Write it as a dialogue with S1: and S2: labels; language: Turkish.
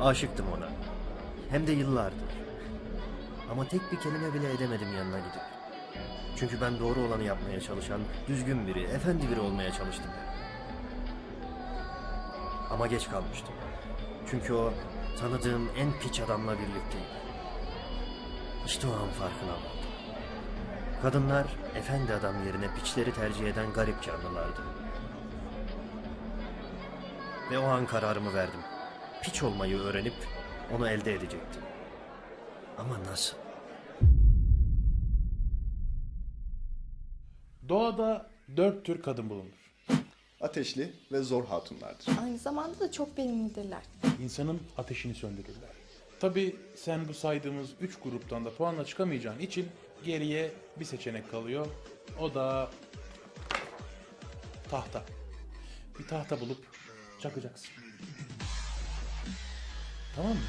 S1: Aşıktım ona. Hem de yıllardır. Ama tek bir kelime bile edemedim yanına gidip. Çünkü ben doğru olanı yapmaya çalışan, düzgün biri, efendi biri olmaya çalıştım. Ama geç kalmıştım. Çünkü o tanıdığım en piç adamla birlikteydi. İşte o an farkına vardım. Kadınlar efendi adam yerine piçleri tercih eden garip canlılardı. Ve o an kararımı verdim. Piç olmayı öğrenip onu elde edecektim. Ama nasıl?
S2: Doğada dört tür kadın bulunur.
S3: Ateşli ve zor hatunlardır.
S4: Aynı zamanda da çok verimlidirler.
S2: İnsanın ateşini söndürürler. Tabi sen bu saydığımız üç gruptan da puanla çıkamayacağın için geriye bir seçenek kalıyor. O da tahta. Bir tahta bulup çakacaksın. Tamam mı?